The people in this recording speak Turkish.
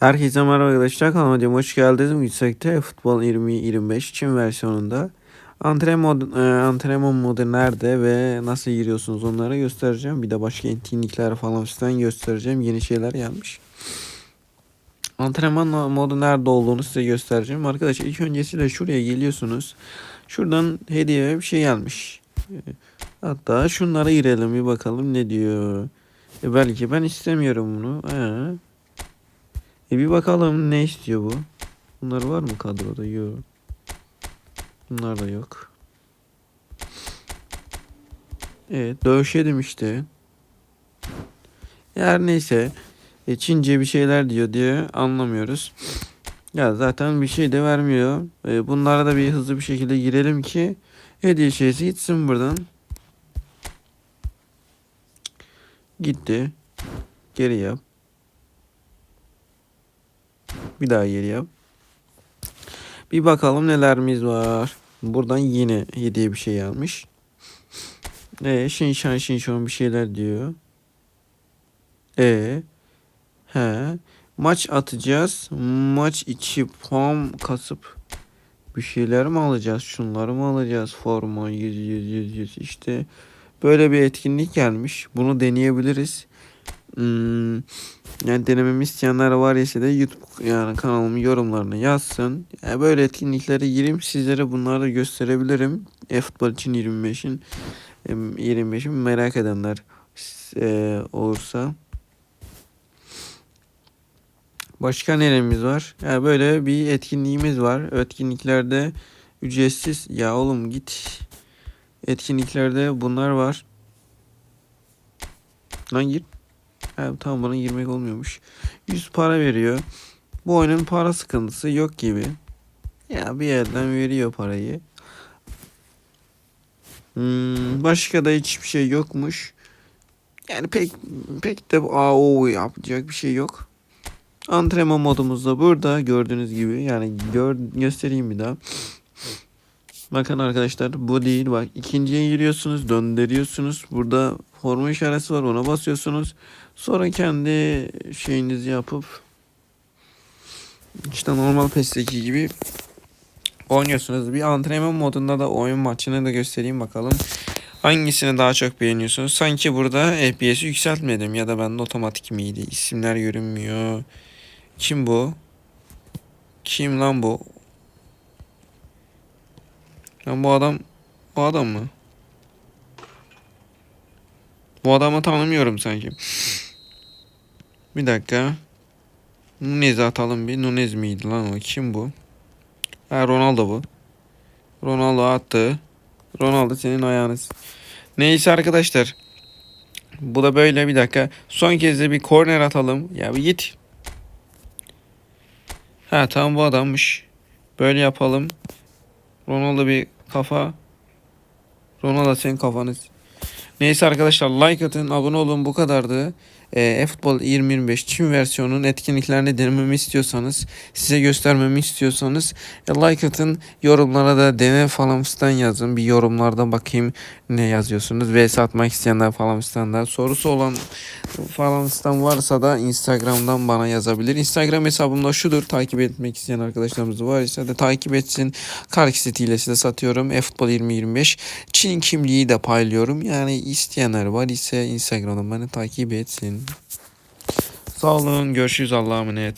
Herkese merhaba arkadaşlar kanalıma diyorum hoş geldiniz. Yüksekte futbol 20-25 Çin versiyonunda antrenman, e, antrenman modu nerede ve nasıl giriyorsunuz onları göstereceğim. Bir de başka etkinlikler falan filan göstereceğim. Yeni şeyler gelmiş. Antrenman modu nerede olduğunu size göstereceğim. Arkadaşlar ilk öncesiyle şuraya geliyorsunuz. Şuradan hediye bir şey gelmiş. E, Hatta şunlara girelim bir bakalım ne diyor. E belki ben istemiyorum bunu. Ee. E bir bakalım ne istiyor bu. Bunlar var mı kadroda? Yok. Bunlar da yok. Evet dövüşelim işte. Her neyse. E, Çince bir şeyler diyor diye anlamıyoruz. Ya zaten bir şey de vermiyor. E, bunlara da bir hızlı bir şekilde girelim ki hediye şeysi gitsin buradan. Gitti. Geri yap. Bir daha geri yap. Bir bakalım nelerimiz var. Buradan yine hediye bir şey almış. E şinşan şinşon bir şeyler diyor. E he maç atacağız. Maç içi puan kasıp bir şeyler mi alacağız? Şunları mı alacağız? Forma 100 100 100 100 işte böyle bir etkinlik gelmiş. Bunu deneyebiliriz. Hmm, yani denememi isteyenler var ise de YouTube yani kanalımın yorumlarına yazsın. Yani böyle etkinliklere gireyim sizlere bunları da gösterebilirim. E-futbol için 25'in 25'in merak edenler e, olursa. Başka neremiz var? Yani böyle bir etkinliğimiz var. Etkinliklerde ücretsiz. Ya oğlum git. Etkinliklerde bunlar var. Lan gir. Ha, tamam bana girmek olmuyormuş. 100 para veriyor. Bu oyunun para sıkıntısı yok gibi. Ya bir yerden veriyor parayı. Hmm, başka da hiçbir şey yokmuş. Yani pek pek de AO yapacak bir şey yok. Antrenman modumuz da burada gördüğünüz gibi. Yani gör, göstereyim bir daha. Bakın arkadaşlar bu değil. Bak ikinciye giriyorsunuz döndürüyorsunuz. Burada forma işareti var ona basıyorsunuz. Sonra kendi şeyinizi yapıp işte normal PES'teki gibi oynuyorsunuz. Bir antrenman modunda da oyun maçını da göstereyim bakalım. Hangisini daha çok beğeniyorsunuz? Sanki burada FPS'i yükseltmedim ya da bende otomatik miydi? İsimler görünmüyor. Kim bu? Kim lan bu Lan bu adam bu adam mı? Bu adamı tanımıyorum sanki. Bir dakika. Nunez'i atalım bir. Nunez miydi lan o? Kim bu? Ha Ronaldo bu. Ronaldo attı. Ronaldo senin ayağınız. Neyse arkadaşlar. Bu da böyle bir dakika. Son kez de bir korner atalım. Ya bir git. Ha tamam bu adammış. Böyle yapalım. Ronaldo bir kafa. Ronaldo senin kafanız. Neyse arkadaşlar like atın, abone olun bu kadardı. E, e-futbol 2025 Çin versiyonunun etkinliklerini denememi istiyorsanız, size göstermemi istiyorsanız e, like atın, yorumlara da dene falan fistan yazın. Bir yorumlarda bakayım ne yazıyorsunuz. VS atmak isteyenler falan fistan da sorusu olan falan fistan varsa da Instagram'dan bana yazabilir. Instagram hesabımda şudur. Takip etmek isteyen arkadaşlarımız var ise de takip etsin. Kark ile size satıyorum. e-futbol 2025 Çin kimliği de paylıyorum. Yani isteyenler var ise Instagram'dan beni takip etsin. Sağ olun. Görüşürüz. Allah'a emanet.